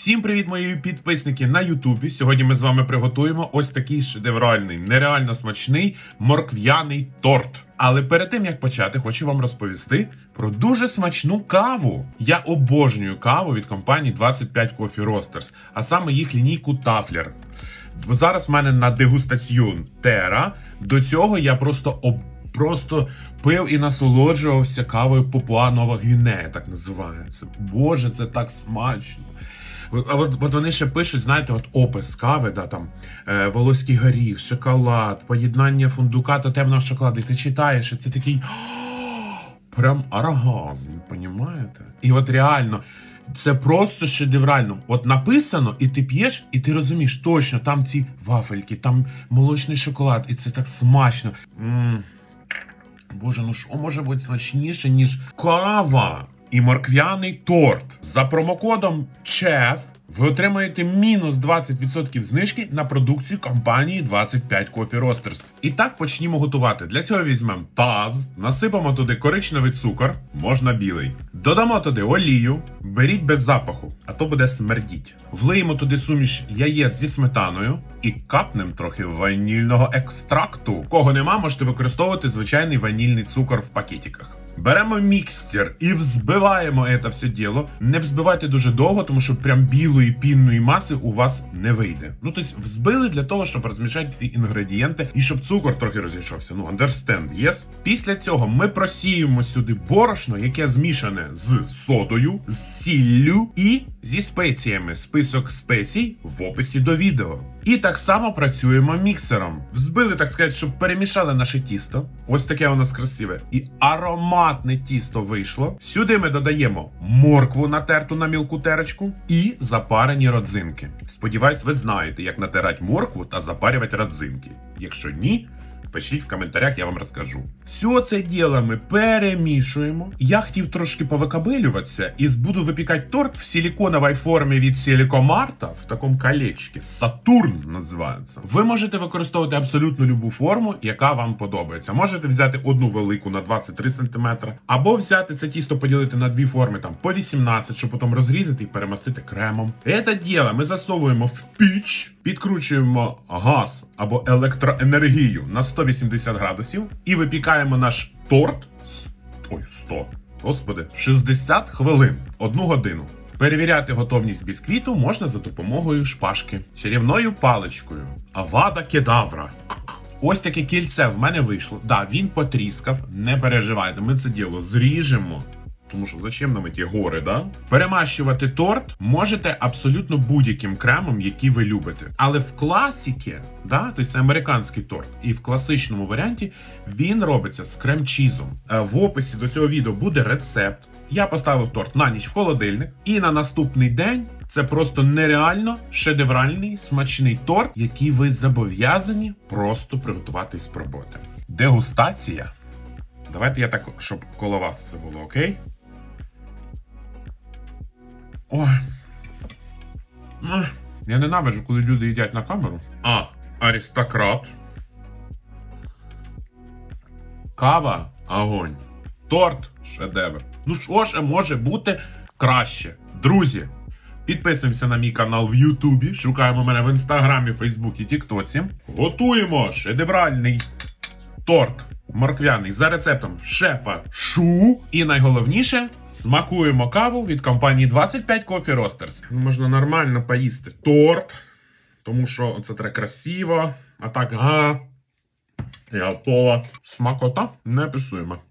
Всім привіт, мої підписники на Ютубі. Сьогодні ми з вами приготуємо ось такий шедевральний, нереально смачний моркв'яний торт. Але перед тим як почати, хочу вам розповісти про дуже смачну каву. Я обожнюю каву від компанії 25 Coffee Roasters, а саме їх лінійку Тафлер. Зараз в мене на дегустаціон Тера. До цього я просто об... Просто пив і насолоджувався кавою Папуа Нова Гвінея, так називається. Боже, це так смачно. А от, от вони ще пишуть, знаєте, от опис кави, да, там е, волоський горіх, шоколад, поєднання фундука та темного шоколаду. І ти читаєш, і ти такий прям оргазм, понімаєте? І от реально. Це просто шедеврально. От написано, і ти п'єш, і ти розумієш, точно там ці вафельки, там молочний шоколад, і це так смачно. м Боже, ну що може бути смачніше, ніж кава і морквяний торт. За промокодом ЧЕФ ви отримаєте мінус 20% знижки на продукцію компанії 25 Coffee Roasters. І так почнімо готувати. Для цього візьмемо таз, насипаємо туди коричневий цукор, можна білий. Додамо туди олію, беріть без запаху, а то буде смердіть. Влиємо туди суміш яєць зі сметаною і капнем трохи ванільного екстракту. Кого нема, можете використовувати звичайний ванільний цукор в пакетиках. Беремо мікстер і взбиваємо це все діло. Не взбивайте дуже довго, тому що прям білої пінної маси у вас не вийде. Ну тобто взбили для того, щоб розмішати всі інгредієнти і щоб цукор трохи розійшовся. Ну, understand, yes? Після цього ми просіємо сюди борошно, яке змішане з содою, з сіллю і зі спеціями. Список спецій в описі до відео. І так само працюємо міксером. Взбили, так сказати, щоб перемішали наше тісто. Ось таке у нас красиве. І ароматне тісто вийшло. Сюди ми додаємо моркву натерту на мілку терочку і запарені родзинки. Сподіваюсь, ви знаєте, як натирати моркву та запарювати родзинки. Якщо ні, Пишіть в коментарях, я вам розкажу. Все це діло ми перемішуємо. Я хотів трошки повикабелюватися і буду випікати торт в силіконовій формі від Силікомарта в такому колечці. Сатурн називається. Ви можете використовувати абсолютно любу форму, яка вам подобається. Можете взяти одну велику на 23 см, або взяти це тісто, поділити на дві форми там по 18, щоб потім розрізати і перемастити кремом. Це діло ми засовуємо в піч, підкручуємо газ або електроенергію на 180 градусів і випікаємо наш торт. Ой, 100. Господи, 60 хвилин, одну годину. Перевіряти готовність бісквіту можна за допомогою шпажки, чарівною паличкою. Авада кедавра. Ось таке кільце в мене вийшло. Да, він потріскав, не переживайте, ми це діло зріжемо. Тому що зачем нам ті гори, да? Перемащувати торт можете абсолютно будь-яким кремом, який ви любите. Але в класіки, да, тобто це американський торт, і в класичному варіанті він робиться з крем-чізом. Е, В описі до цього відео буде рецепт. Я поставив торт на ніч в холодильник, і на наступний день це просто нереально шедевральний смачний торт, який ви зобов'язані просто приготувати і спробувати. Дегустація. Давайте я так, щоб коло вас це було, окей? Ой. Я ненавиджу, коли люди їдять на камеру. А, аристократ. Кава огонь. Торт шедевр. Ну що ж може бути краще? Друзі, підписуємося на мій канал в Ютубі. Шукаємо мене в інстаграмі, Фейсбуці, Тіктоці. Готуємо шедевральний торт морквяний за рецептом шефа Шу. І найголовніше смакуємо каву від компанії 25 Coffee Roasters. Можна нормально поїсти торт, тому що це треба красиво, а так га. І пола. Смакота не писуємо.